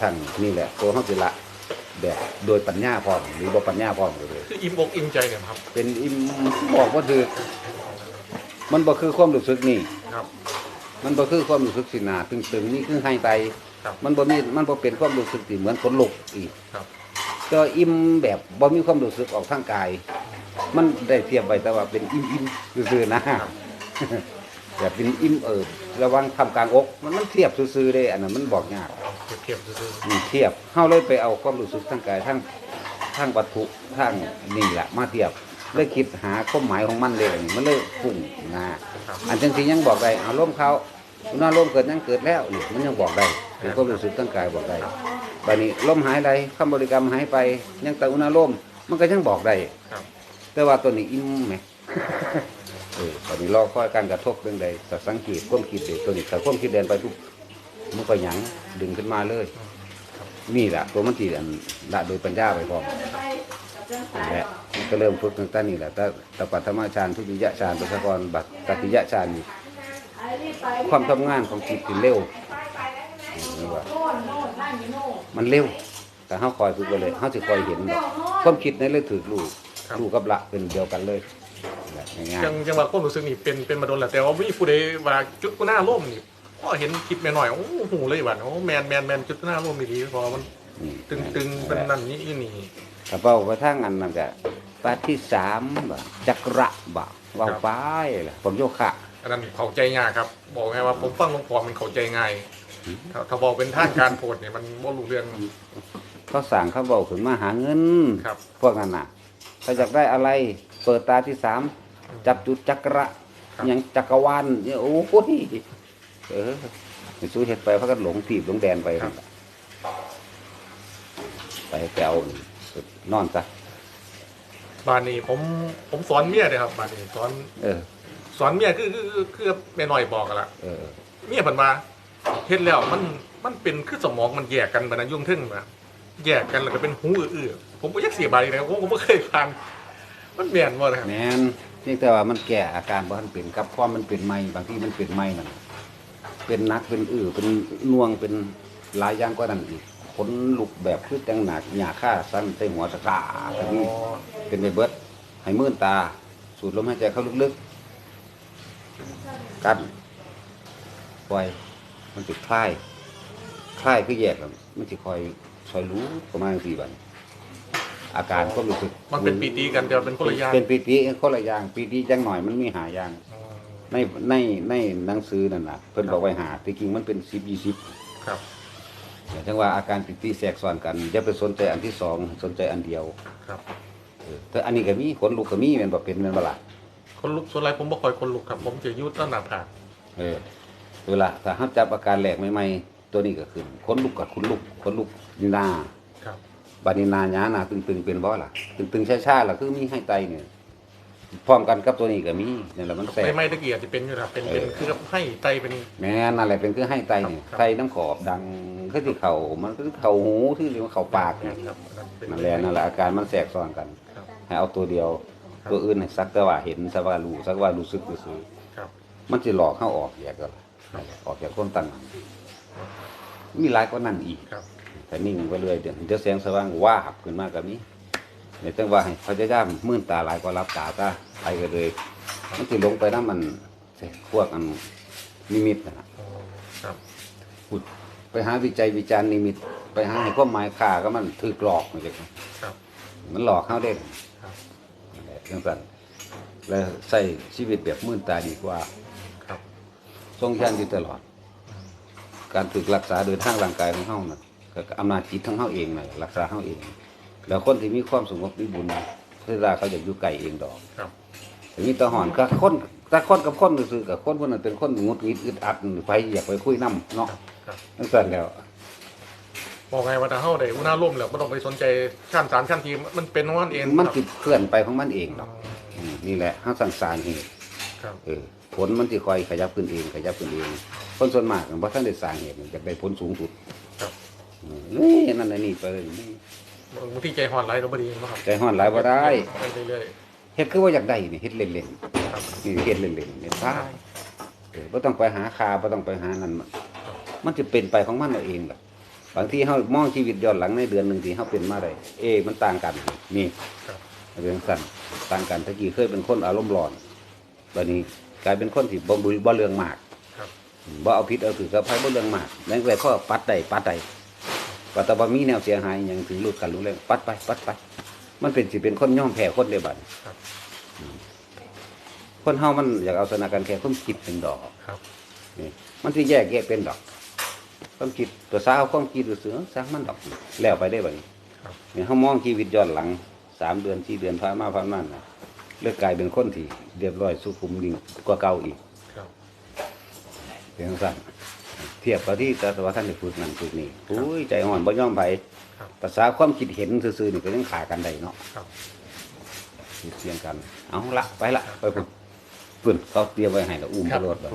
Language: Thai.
ทางนี่แหละตัวเขาสิละแบบโดยปัญญาพร้อมหรือบ่ปัญญาพร้อมก็เลย คืออิ่มอกอิ่มใจเนี่ยครับ เป็นอิมบอกว่าคือ มันบ่คือความรู้สึกนี่ ครับ มันบ่คือความรู้สึกสินาตึงๆนี่คือให้ไตครับมันบ่มีมันบ่เป็นความรู้สึกที่เหมือนคนลุกอีกครับ ก็อิ่มแบบบ่มีความรู้สึกออกทางกาย มันได้เทียบไว้แต่ว่าเป็นอิ่มๆซื่อๆนะ แบบเป็นอิ่มเอิบระวังทำกลางอก มันมันเทียบซื่อๆเด้อันนั้นมันบอกยากเทียบเทียบซื่ออืมเทียบเฮาเลยไปเอาความรู้สึกทางกายทางทางวัตถุทางนี่แหละมาเทียบเลยคิดหาความหมายของมันเลยอันนี้มันเลยพุ่งนะๆครับอันจังสียังบอกได้อารมณ์เขาอุณหภูมิเกิดยังเกิดแล้วนี่มันยังบอกได้เป็นความรู้สึกทางกายบอกได้บัดนี้ลมหายไปคำบริกรรมหายไปยังแต่อุณหภูมิมันก็ยังบอกได้ครับ แต่ว่าตัวนี้อิ่มไหมเอตอนนี้รอคอยการกระทบเรื่องใดแต่สังเกตความคิดเด็กตัวนี้แต่ความคิดเดินไปทุกมันก็หยังดึงขึ้นมาเลยนี่แหละตัวมันตีอันละโดยปัญญาไปพร้อมกันแหละมันก็เริ่มฝึกตั้งแต่นี่แหละแต่ตปัตธรรมฌานทุติยฌานปัสสกรบัตตติยฌานนี่ความทำงานของจิตที่เร็วมันเร็ว แต่เขาคอยฝึกไปเลยเขาจะคอยเห็นความคิดในเรื่องถือลูกลูกกับละเป็นเดียวกันเลย แบบง่ายยังยังว่าความรู้สึกนี่เป็นเป็นมาโดนแหละแต่ว่ามีผู้ใดว่าจุดหน้าร่มนี่พอเห็นคลิปแม่หน่อยโอ้โหเลยว่าโอ้แมนแมนแมนจุดหน้าร่มนี่ดีพอมันๆนี่ตึงตึงๆเป็นนั่นนี่อีนี่ กระเป๋าไปทางอันนั้นก็ปาที่สามบ่จักระบ่ว่าวไปล่ะผมโยคะ อันนั้นเข้าใจง่ายครับ บอกไงว่าผมฟังหลวงพ่อมันเข้าใจง่ายถ้าถ้าบอกเป็นทางการโพดเนี่ยมันบ่รู้เรื่อง เขาสั่งเขาบอกขึ้นมาหาเงินครับ พวกนั้นน่ะถ้าอยากได้อะไร เปิดตาที่สามจับจุดจักระครับหยังจักรวาลเนี่ยโอ้โหเออไปสู้เห็ดไปเพราะกันหลงตีบหลงแดนไปนั่นล่ะไปแปลนอนซะบ้านนี้ผมผมสอนเมียเลยครับบ้านนี้สอนเออสอนเมียคือคือคือคือแม่หน่อยบอกกันละเออเมียเพิ่นว่าเฮ็ดแล้วมันมันเป็นคือสมองมันแยกกันบัดนั้นยุ่งทึ่งมาแยกกันแล้วก็เป็นหูอื้อๆผมบ่อยากเสียบาดอีกนะครับผมผมบ่เคยผ่าน มันแม่นบ่นะครับ แมนนี่แต่ว่ามันแก่อาการบ่ทันเป็นกับความมันเป็นไม่บางทีมันเป็นไม่นั่นเป็นนักเป็นอื้อเป็นน่วงเป็นหลายอย่างกว่านั้นอีกขนลุกแบบคือจังหนักหยาค่าสั้นใส่หัวตะกาแบบนี้เป็นไปเบิดให้มื่นตา สูดลมหายใจเข้าลึกๆกันปล่อยมันติดคลายคลายคือแยกแล้วมันจะคอยคอยรู้ประมาณสี่วัน อาการก็รู้สึกมันเป็นปีตีกันแต่ว่าเป็นคนละอย่างเป็นปีติคนละอย่างปีติจังหน่อยมันมีหาอย่างอ๋อในในในหนังสือนั่นน่ะเพิ่นบอกไว้หาแต่จริงมันเป็นสิบยี่สิบครับแต่จังว่าอาการปีติแทรกซ้อนกันอย่าไปสนใจอันที่สองสนใจอันเดียวครับเออแต่อันนี้ก็มีขนลุกก็มีแม่นบ่เป็นแม่นบ่ล่ะคนลุกส่วนไรผมบ่ค่อยคนลุกครับ ผมจะยุดต้นหน้าผากเออเวลาถ้าเฮาจับอาการแรกใหม่ๆตัวนี้ก็ขึ้นขนลุกกับขนลุกขนลุกอยู่หน้าครับ บัดนี้หนาหยาหน้าตึงๆเป็นบ่ล่ะ ตึงๆช้าๆล่ะคือมีให้ไตเนี่ยพร้อมกันกับตัวนี้ก็มีนี่แหละมันแทรกไม่ไม่ตะเกียบจะเป็นอยู่ครับเป็นเป็นเออคือกับให้ไตเป็นแม่นั่นแหละเป็นคือให้ไตเนี่ยครับไตน้ำขอบดังคือที่เข่ามันคือเข่าหูที่เรียกว่าเข่าปากเนี่ยครับอันนั้นเป็นนั่นแหละนั่นแหละอาการมันแทรกซ้อนกันครับให้เอาตัวเดียวครับตัวอื่นให้สักแต่ว่าเห็นสักว่ารู้สักว่ารู้สึกซื่อครับๆมันจะหลอกเข้าออกแยกก็ล่ะออกจากคนตั้งมีหลายกว่านั้นอีก ครับแต่นิ่งไปเรื่อยเดี๋ยวเดี๋ยวแสงสว่างว่าบขึ้นมากับนี้เนี่ยต้องว่าให้พยายามมื่นตาหลายกว่ารับตาตาไปก็เลยมันจะลงไปน้ำมันพวกอันนิมิตนะอ๋อครับพูดไปหาวิจัยวิจารณ์นิมิต ไปหาให้ความหมายค่าก็มันถือหลอกมันจะครับมันหลอกเขาเด้งครับนั่นแหละเรื่องสั้นแล้วใส่ชีวิตแบบมื่นตาดีกว่า ครับทรงยันอยู่ตลอด การฝึกรักษาโดยทางร่างกายของเขาน่ะ ก็อำนาจจิตของเขาเองน่ะรักษาเขาเอง แล้วคนที่มีความสงบมีบุญเวลาเขาอยากอยู่ไกลเองดอกครับถึงมีตะหอนก็คนแต่คนกับคนซื่อๆกับคนคนนั้นเป็นคนงุดหงิดอึดอัดไปอยากไปคุยน้ำเนาะครับนั่นสั่นแล้วบอกไงว่าถ้าเฮาได้อุณหภูมิแล้วบ่ต้องไปสนใจขั้นสารขั้นทีมันเป็นของมันเองมันครับติดเคลื่อนไปของมันเองอ๋ดออกอืมนี่แหละห้าสังสารเหตุครับเออผลมันจะคอยขยับขึ้นเองขยับขึ้นเองคนส่วนมากเพราะท่านได้สร้างเหตุจะได้ผลสูงสุดครับอืม นี่นั่นน่ะนี่ไปเลยนี่บางทีใจห่อนไหลเราบ่ดีเนาะครับใจห้อนหลายบ่ได้ไปเรื่อยเฮ็ดคือว่าอยากได้นี่เฮ็ดเล่นๆครับๆนี่เฮ็ดเล่นๆเนี่ยได้เออบ่ต้องไปหาคาบ่ต้องไปหานั่นมันมันจะเป็นไปของมันเอาเองล่ะบางทีเฮามองชีวิตย้อนหลังในเดือนหนึ่งที่เฮาเป็นมาได้เอะมันต่างกันนี่ครับเรื่องสั้นต่างกันตะกี้เคยเป็นคนอารมณ์ร้อนบัดนี้กลายเป็นคนที่บ่บุบ่เรื่องมากครับบ่เอาผิดเอาถือกับไผบ่เรื่องมากนั่นแต่ข้อปัดได้ปัดได้ ปัดแต่บ่มีแนวเสียหายหยังถึงรู้กันรู้เรื่องปัดไปปัดไป มันเป็นสิเป็นคนยอมแพ้คนเดียวบัดครับคนเฮามันอยากเอาชนะกันแค่ความคิดเป็นดอกครับนี่มันสิแยกแยะเป็นดอก ความคิดตัวสาวความคิดตัวเสือสร้างมันดอก แล้วไปได้บัดนี้ครับเนี่ยเฮามองชีวิตย้อนหลังสามเดือนสี่เดือนผ่านมาผ่านมาน่ะเลือกกลายเป็นคนที่เรียบร้อยสุขุมดิ่งกว่าเก่าอีกครับเป็นจังซั่น เทียบกับที่แต่ว่าท่านได้ฝึกนั่นฝึกนี่อุ้ยใจอ่อนบ่ยอมไปครับ ภาษาความคิดเห็นซื่อๆนี่ก็ยังขากันได้เนาะครับเสียงกัน เอาละไปละไปพุ่นพุ่นเขาเตรียมไว้ให้และอุ้มไปรถไป